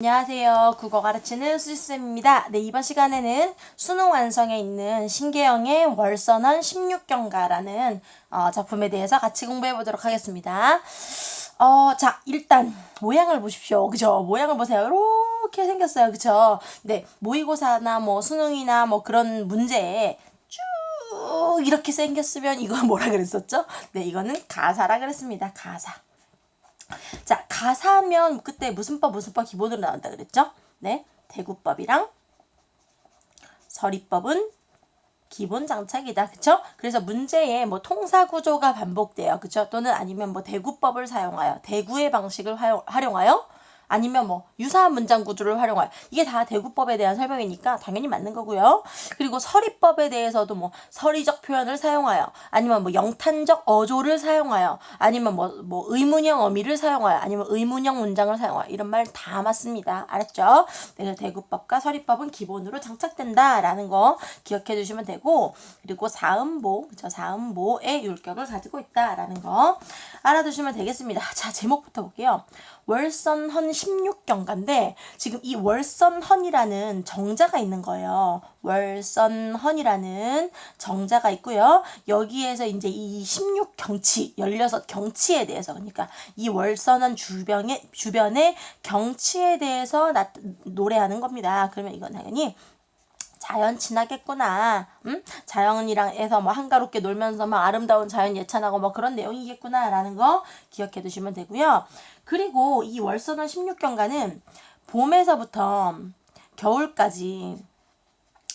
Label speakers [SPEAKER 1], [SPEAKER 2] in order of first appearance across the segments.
[SPEAKER 1] 안녕하세요. 국어 가르치는 수지쌤입니다. 네, 이번 시간에는 수능 완성에 있는 신계영의 월선언 16경가라는 어, 작품에 대해서 같이 공부해 보도록 하겠습니다. 어, 자, 일단 모양을 보십시오. 그죠? 모양을 보세요. 이렇게 생겼어요. 그죠? 네, 모의고사나 뭐 수능이나 뭐 그런 문제에 쭉 이렇게 생겼으면 이거 뭐라 그랬었죠? 네, 이거는 가사라 그랬습니다. 가사. 자, 가사면 그때 무슨 법 무슨 법 기본으로 나온다 그랬죠? 네. 대구법이랑 서리법은 기본 장착이다. 그쵸? 그래서 문제에 뭐 통사 구조가 반복돼요. 그쵸? 또는 아니면 뭐 대구법을 사용하여 대구의 방식을 활용, 활용하여 아니면 뭐 유사한 문장 구조를 활용하여 이게 다 대구법에 대한 설명이니까 당연히 맞는 거고요. 그리고 서리법에 대해서도 뭐 서리적 표현을 사용하여 아니면 뭐 영탄적 어조를 사용하여 아니면 뭐 뭐 의문형 어미를 사용하여 아니면 의문형 문장을 사용하여 이런 말 다 맞습니다. 알았죠? 그래서 대구법과 서리법은 기본으로 장착된다라는 거 기억해 두시면 되고 그리고 사음보 그죠? 사음보의 율격을 가지고 있다라는 거 알아두시면 되겠습니다. 자 제목부터 볼게요. 월선헌 16경가인데 지금 이 월선헌이라는 정자가 있는 거예요. 월선헌이라는 정자가 있고요. 여기에서 이제 이 16경치, 16경치에 대해서 그러니까 이 월선헌 주변에 주변의 경치에 대해서 나, 노래하는 겁니다. 그러면 이건 당연히 자연 친하겠구나. 음? 자연이랑 해서 뭐 한가롭게 놀면서 막 아름다운 자연 예찬하고 뭐 그런 내용이겠구나라는 거 기억해 두시면 되고요. 그리고 이 월선원 16경가는 봄에서부터 겨울까지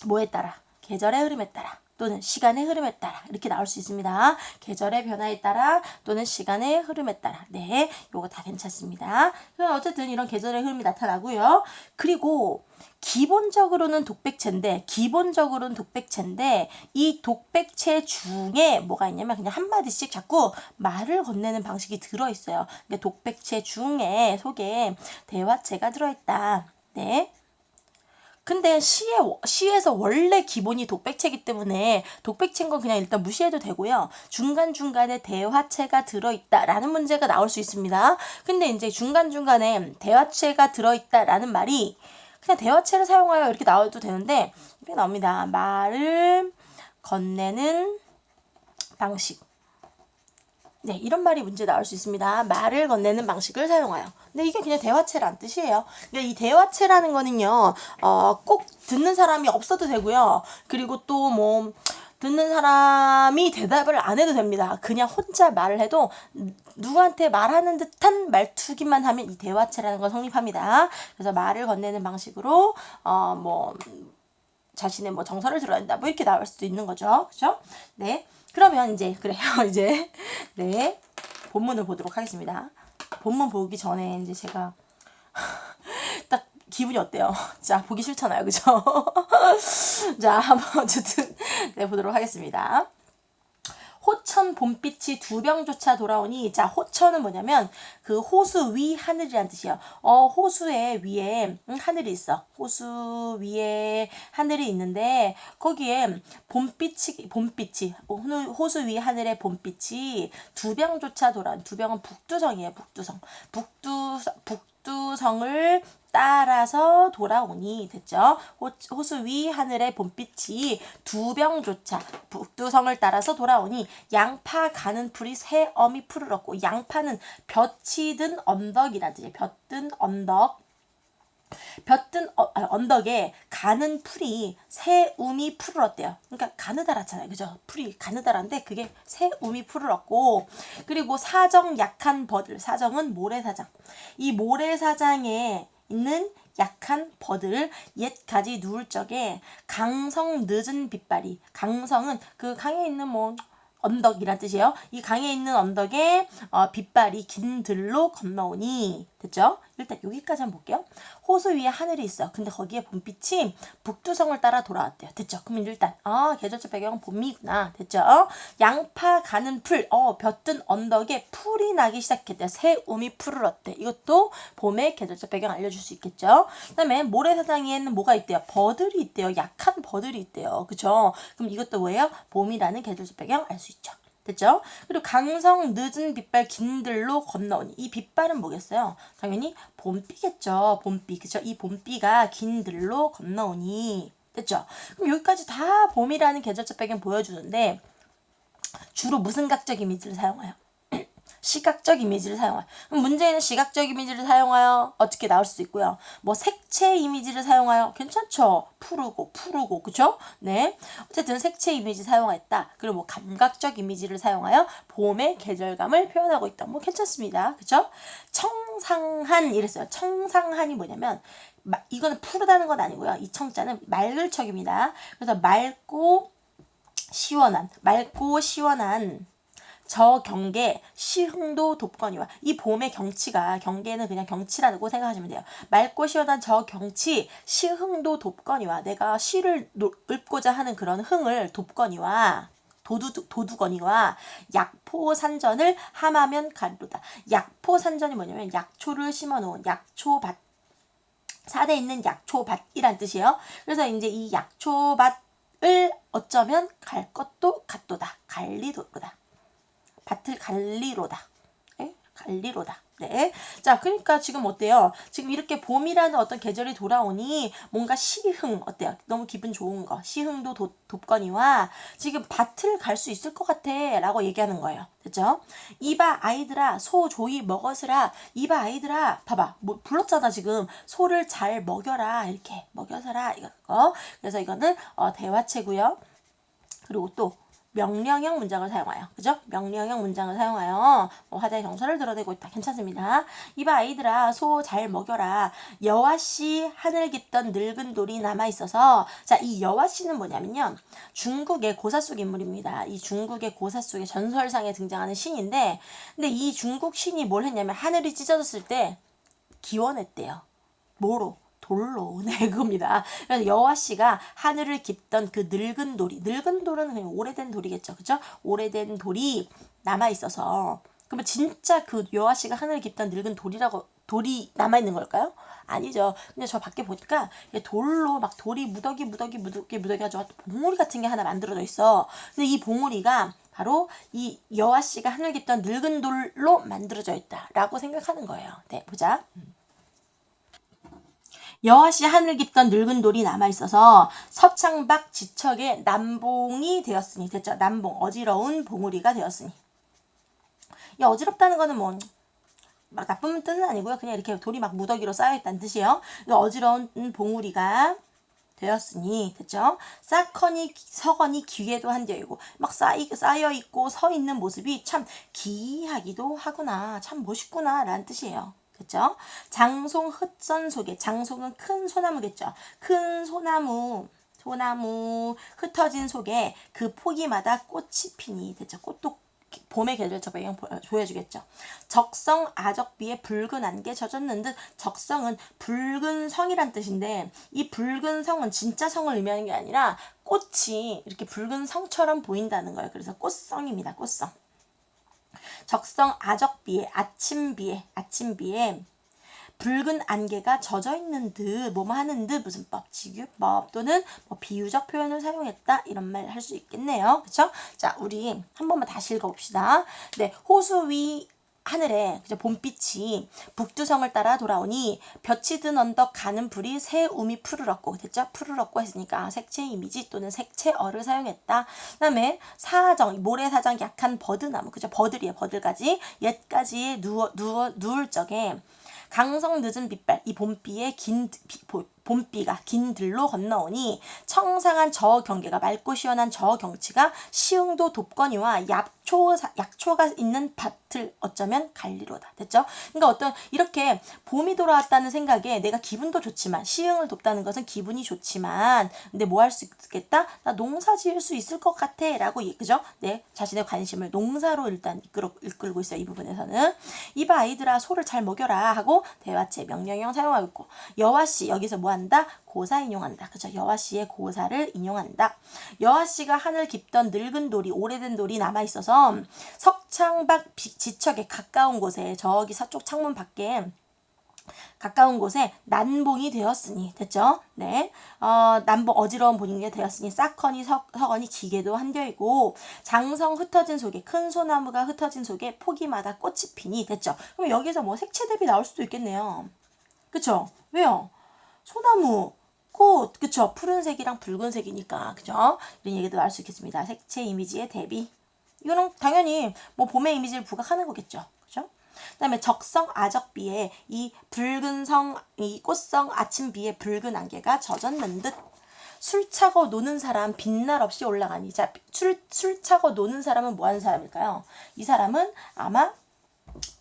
[SPEAKER 1] 뭐에 따라 계절의 흐름에 따라 또는 시간의 흐름에 따라 이렇게 나올 수 있습니다. 계절의 변화에 따라 또는 시간의 흐름에 따라 네, 요거 다 괜찮습니다. 어쨌든 이런 계절의 흐름이 나타나고요. 그리고 기본적으로는 독백체인데 기본적으로는 독백체인데 이 독백체 중에 뭐가 있냐면 그냥 한 마디씩 자꾸 말을 건네는 방식이 들어 있어요. 그러니까 독백체 중에 속에 대화체가 들어 있다. 네. 근데 시에, 시에서 원래 기본이 독백체이기 때문에 독백체인 건 그냥 일단 무시해도 되고요. 중간중간에 대화체가 들어있다라는 문제가 나올 수 있습니다. 근데 이제 중간중간에 대화체가 들어있다라는 말이 그냥 대화체를 사용하여 이렇게 나와도 되는데 이렇게 나옵니다. 말을 건네는 방식. 네, 이런 말이 문제 나올 수 있습니다. 말을 건네는 방식을 사용하여. 근데 이게 그냥 대화체란 뜻이에요. 그러니까 이 대화체라는 거는요, 어, 꼭 듣는 사람이 없어도 되고요. 그리고 또 뭐, 듣는 사람이 대답을 안 해도 됩니다. 그냥 혼자 말을 해도 누구한테 말하는 듯한 말투기만 하면 이 대화체라는 건 성립합니다. 그래서 말을 건네는 방식으로, 어, 뭐, 자신의 뭐 정서를 드러낸다. 뭐 이렇게 나올 수도 있는 거죠. 그죠? 네. 그러면 이제 그래요. 이제 네 본문을 보도록 하겠습니다. 본문 보기 전에 이제 제가 딱 기분이 어때요? 자 보기 싫잖아요, 그죠? 자 한번 어쨌든 네 보도록 하겠습니다. 호천 봄빛이 두 병조차 돌아오니 자 호천은 뭐냐면 그 호수 위 하늘이란 뜻이에요. 어 호수의 위에 응, 하늘이 있어. 호수 위에 하늘이 있는데 거기에 봄빛이 봄빛이 호수 위 하늘의 봄빛이 두 병조차 돌아온 두 병은 북두성이에요. 북두성. 북두 북 두성을 따라서 돌아오니 됐죠. 호, 수위 하늘의 봄빛이 두 병조차 북두성을 따라서 돌아오니 양파 가는 풀이 새 어미 풀을 얻고 양파는 볕이 든 언덕이라는 뜻이에요. 볕든 언덕. 볕든 어, 아, 언덕에 가는 풀이 새 우미 얻대요. 그러니까 가느다랗잖아요. 그죠? 풀이 가느다란데 그게 새 우미 얻고 그리고 사정 약한 버들. 사정은 모래사장. 이 모래사장에 있는 약한 버들 옛 가지 누울 적에 강성 늦은 빛발이 강성은 그 강에 있는 뭐 언덕이란 뜻이에요. 이 강에 있는 언덕에 어, 빛발이 긴 들로 건너오니 됐죠? 일단 여기까지 한번 볼게요. 호수 위에 하늘이 있어. 근데 거기에 봄빛이 북두성을 따라 돌아왔대요. 됐죠? 그럼 일단 아 계절적 배경은 봄이구나. 됐죠? 양파 가는 풀, 어 볕든 언덕에 풀이 나기 시작했대요. 새 우미 풀을 얻대. 이것도 봄의 계절적 배경 알려줄 수 있겠죠? 그다음에 모래사장에는 뭐가 있대요? 버들이 있대요. 약한 버들이 있대요. 그죠? 그럼 이것도 뭐예요? 봄이라는 계절적 배경 알 수 있죠. 됐죠? 그리고 강성 늦은 빛발 긴들로 건너오니 이 빛발은 뭐겠어요? 당연히 봄비겠죠. 봄비 그죠? 이 봄비가 긴들로 건너오니 됐죠? 그럼 여기까지 다 봄이라는 계절적 배경 보여주는데 주로 무슨 각적 이미지를 사용해요? 시각적 이미지를. 그럼 문제는 시각적 이미지를 사용하여 어떻게 나올 수 있고요. 뭐 색채 이미지를 사용하여 괜찮죠. 푸르고 푸르고 그죠? 네. 어쨌든 색채 이미지 사용했다. 그리고 뭐 감각적 이미지를 사용하여 봄의 계절감을 표현하고 있다. 뭐 괜찮습니다. 그죠? 청상한 이랬어요. 청상한이 뭐냐면 마- 이거는 푸르다는 건 아니고요. 이 청자는 맑을 척입니다. 그래서 맑고 시원한 맑고 시원한 저 경계 시흥도 돕거니와 이 봄의 경치가 경계는 그냥 경치라고 생각하시면 돼요. 맑고 시원한 저 경치 시흥도 돕거니와 내가 시를 노- 읊고자 하는 그런 흥을 돕거니와 도두, 도두거니와 약포 산전을 함하면 가리로다. 약포 산전이 뭐냐면 약초를 심어놓은 약초밭 산에 있는 약초밭이란 뜻이에요. 그래서 이제 이 약초밭을 어쩌면 갈 것도 같도다. 갈리도다. 밭을 갈리로다. 예? 갈리로다. 네. 자, 그러니까 지금 어때요? 지금 이렇게 봄이라는 어떤 계절이 돌아오니 뭔가 시흥 어때요? 너무 기분 좋은 거. 시흥도 도, 돕거니와 지금 밭을 갈 수 있을 것 같아라고 얘기하는 거예요. 됐죠? 이봐 아이들아 소 조이 먹었으라 이봐 아이들아 봐봐 뭐 불렀잖아 지금 소를 잘 먹여라 이렇게 먹여서라 이거 어? 그래서 이거는 어, 대화체고요. 그리고 또 명령형 문장을 사용하여 그죠? 명령형 문장을 사용하여 뭐 화자의 정서를 드러내고 있다. 괜찮습니다. 이봐 아이들아 소 잘 먹여라. 여와씨 하늘 깊던 늙은 돌이 남아 있어서 자 이 여와씨는 뭐냐면요 중국의 고사 속 인물입니다. 이 중국의 고사 속의 전설상에 등장하는 신인데 근데 이 중국 신이 뭘 했냐면 하늘이 찢어졌을 때 기원했대요. 뭐로? 돌로 네 그겁니다. 그래서 여호와 씨가 하늘을 깊던 그 늙은 돌이 늙은 돌은 그냥 오래된 돌이겠죠, 그죠? 오래된 돌이 남아 있어서 그러면 진짜 그 여호와 씨가 하늘을 깊던 늙은 돌이라고 돌이 남아 있는 걸까요? 아니죠. 근데 저 밖에 보니까 돌로 막 돌이 무더기 무더기 무더기 무더기 가지고 봉우리 같은 게 하나 만들어져 있어. 근데 이 봉우리가 바로 이 여호와 씨가 하늘 깊던 늙은 돌로 만들어져 있다라고 생각하는 거예요. 네, 보자. 여하시 하늘 깊던 늙은 돌이 남아 있어서 서창박 지척의 남봉이 되었으니 됐죠? 남봉 어지러운 봉우리가 되었으니 이 어지럽다는 거는 뭐막 나쁜 뜻은 아니고요. 그냥 이렇게 돌이 막 무더기로 쌓여 있다는 뜻이에요. 이 어지러운 봉우리가 되었으니 됐죠? 쌓거니 서거니 기회도 한데이고 막 쌓이, 쌓여 있고 서 있는 모습이 참 기이하기도 하구나 참 멋있구나 라는 뜻이에요. 그죠? 장송 흩선 속에 장송은 큰 소나무겠죠. 큰 소나무 소나무 흩어진 속에 그 포기마다 꽃이 피니 됐죠. 꽃도 봄의 계절적 배경 보- 보여주겠죠. 적성 아적비에 붉은 안개 젖었는 듯 적성은 붉은 성이란 뜻인데 이 붉은 성은 진짜 성을 의미하는 게 아니라 꽃이 이렇게 붉은 성처럼 보인다는 거예요. 그래서 꽃성입니다. 꽃성. 적성 아적비에 아침비에 아침비에 붉은 안개가 젖어 있는 듯 뭐뭐 하는 듯 무슨 법 직유법 또는 뭐 비유적 표현을 사용했다 이런 말 할 수 있겠네요. 그쵸? 자 우리 한 번만 다시 읽어봅시다. 네 호수 위 하늘에 그죠 봄빛이 북두성을 따라 돌아오니 볕이 든 언덕 가는 불이 새 움이 푸르렀고 됐죠? 푸르렀고 했으니까 색채 이미지 또는 색채어를 사용했다. 그다음에 사정 모래사장 약한 버드나무 그죠? 버들이에요 버들까지. 옛까지에 누워 누워 누울 적에 강성 늦은 빛발 이 봄비에 긴 비- 보- 봄비가 긴 들로 건너오니 청상한 저 경계가 맑고 시원한 저 경치가 시흥도 돕거니와 약 초 약초가 있는 밭을 어쩌면 갈리로다 됐죠? 그러니까 어떤 이렇게 봄이 돌아왔다는 생각에 내가 기분도 좋지만 시흥을 돕다는 것은 기분이 좋지만 근데 뭐 할 수 있겠다? 나 농사 지을 수 있을 것 같아 라고 예- 그죠? 네 자신의 관심을 농사로 일단 이끌어 이끌고 있어요 이 부분에서는 이봐 아이들아 소를 잘 먹여라 하고 대화체 명령형 사용하고 있고 여와 씨 여기서 뭐 한다? 고사 인용한다. 그죠? 여와 씨의 고사를 인용한다. 여와 씨가 하늘 깊던 늙은 돌이 오래된 돌이 남아 있어서 석창밖 비- 지척에 가까운 곳에 저기 서쪽 창문 밖에 가까운 곳에 난봉이 되었으니 됐죠? 네, 어, 난봉 어지러운 본인이 되었으니 싹허니 석, 석허니 기계도 한되이고 장성 흩어진 속에 큰 소나무가 흩어진 속에 포기마다 꽃이 피니 됐죠? 그럼 여기서 뭐 색채 대비 나올 수도 있겠네요. 그쵸? 왜요? 소나무, 꽃, 그쵸? 푸른색이랑 붉은색이니까, 그죠? 이런 얘기도 나올 수 있겠습니다. 색채 이미지의 대비. 이거는 당연히 뭐 봄의 이미지를 부각하는 거겠죠. 그죠? 그 다음에 적성 아적비에 이 붉은 성, 이 꽃성 아침비에 붉은 안개가 젖었는 듯. 술 차고 노는 사람 빛날 없이 올라가니. 자, 술, 술 차고 노는 사람은 뭐 하는 사람일까요? 이 사람은 아마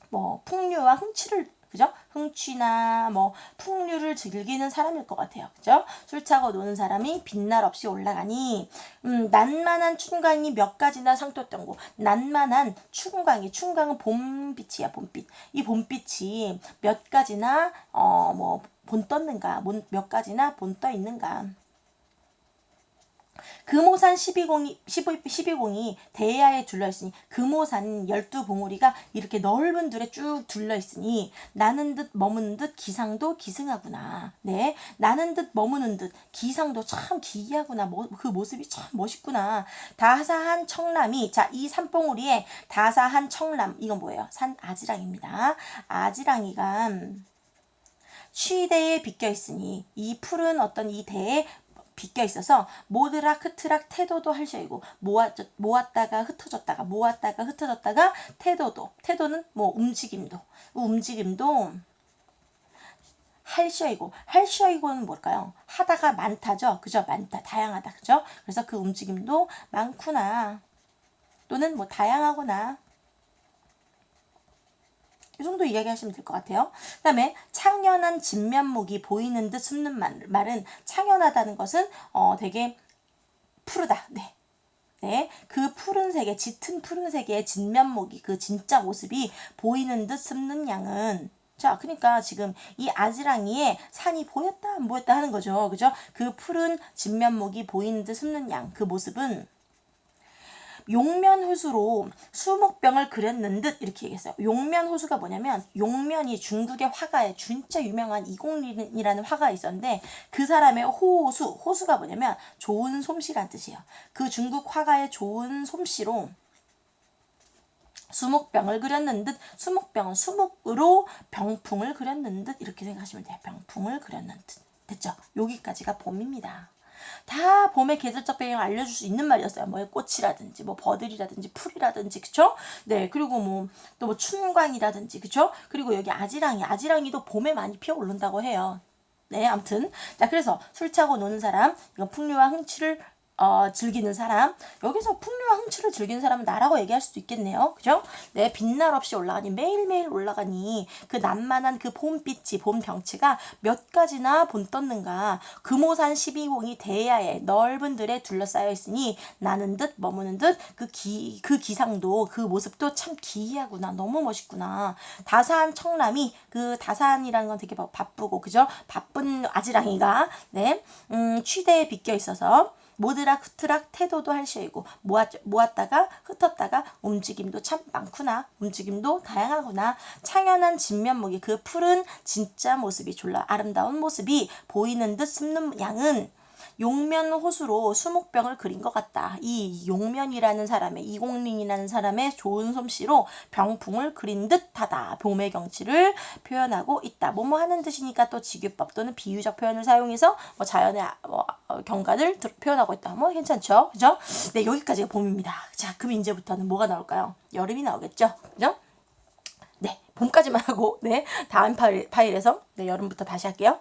[SPEAKER 1] 뭐 풍류와 흥취를 그죠? 흥취나 뭐 풍류를 즐기는 사람일 것 같아요. 그죠? 술 차고 노는 사람이 빛날 없이 올라가니 음, 난만한 춘광이 몇 가지나 상토병고 난만한 춘광이 춘광은 봄빛이야 봄빛 이 봄빛이 몇 가지나 어뭐 본 떴는가 몇 가지나 본떠 있는가 금오산 12공이 12, 12공이 대야에 둘러 있으니 금오산 12봉우리가 이렇게 넓은 들에 쭉 둘러 있으니 나는 듯 머무는 듯 기상도 기승하구나. 네. 나는 듯 머무는 듯 기상도 참 기이하구나. 뭐, 그 모습이 참 멋있구나. 다사한 청남이 자, 이 산봉우리에 다사한 청남 이건 뭐예요? 산 아지랑입니다. 아지랑이가 취대에 비껴 있으니 이 푸른 어떤 이 대에 비껴 있어서 모드락 흐트락 태도도 할 시이고 모았, 모았다가 흩어졌다가 모았다가 흩어졌다가 태도도 태도는 뭐 움직임도 움직임도 할 시이고 할 시이고는 뭘까요? 하다가 많다죠? 그죠? 많다 다양하다 그죠? 그래서 그 움직임도 많구나. 또는 뭐 다양하구나 이 정도 이야기하시면 될 것 같아요. 그 다음에 창연한 진면목이 보이는 듯 숨는 말, 말은 창연하다는 것은 어, 되게 푸르다. 네. 네, 그 푸른색의 짙은 푸른색의 진면목이 그 진짜 모습이 보이는 듯 숨는 양은 자, 그러니까 지금 이 아지랑이의 산이 보였다 안 보였다 하는 거죠. 그죠? 그 푸른 진면목이 보이는 듯 숨는 양 그 모습은 용면호수로 수목병을 그렸는 듯 이렇게 얘기했어요. 용면호수가 뭐냐면 용면이 중국의 화가에 진짜 유명한 이공린이라는 화가 있었는데 그 사람의 호수 호수가 뭐냐면 좋은 솜씨란 뜻이에요. 그 중국 화가의 좋은 솜씨로 수목병을 그렸는 듯 수목병은 수목으로 병풍을 그렸는 듯 이렇게 생각하시면 돼요. 병풍을 그렸는 듯 됐죠? 여기까지가 봄입니다. 다 봄의 계절적 배경을 알려줄 수 있는 말이었어요. 뭐 꽃이라든지 뭐 버들이라든지 풀이라든지 그쵸? 네 그리고 뭐또뭐 춘광이라든지 그쵸? 그리고 여기 아지랑이 아지랑이도 봄에 많이 피어 오른다고 해요. 네, 아무튼 자 그래서 술 차고 노는 사람 이건 풍류와 흥취를 어, 즐기는 사람. 여기서 풍류와 흥취를 즐기는 사람은 나라고 얘기할 수도 있겠네요. 그죠? 네 빛날 없이 올라가니 매일매일 올라가니 그 난만한 그 봄빛이 봄 병치가 몇 가지나 본 떴는가? 금오산 12공이 대야에 넓은 들에 둘러싸여 있으니 나는 듯 머무는 듯그 기, 그 기상도 그 모습도 참 기이하구나. 너무 멋있구나. 다산 청남이 그 다산이라는 건 되게 바쁘고 그죠? 바쁜 아지랑이가 네 음, 취대에 비껴 있어서 모드락 흐트락 태도도 할 시이고 모았, 모았다가 흩었다가 움직임도 참 많구나. 움직임도 다양하구나. 창연한 진면목이 그 푸른 진짜 모습이 졸라 아름다운 모습이 보이는 듯 숨는 양은 용면 호수로 수목병을 그린 것 같다. 이 용면이라는 사람의 이공린이라는 사람의 좋은 솜씨로 병풍을 그린 듯하다. 봄의 경치를 표현하고 있다. 뭐뭐 하는 뜻이니까 또 직유법 또는 비유적 표현을 사용해서 뭐 자연의 뭐 경관을 표현하고 있다. 뭐 괜찮죠? 그죠? 네 여기까지가 봄입니다. 자 그럼 이제부터는 뭐가 나올까요? 여름이 나오겠죠? 그죠? 네 봄까지만 하고 네 다음 파일, 파일에서 네 여름부터 다시 할게요.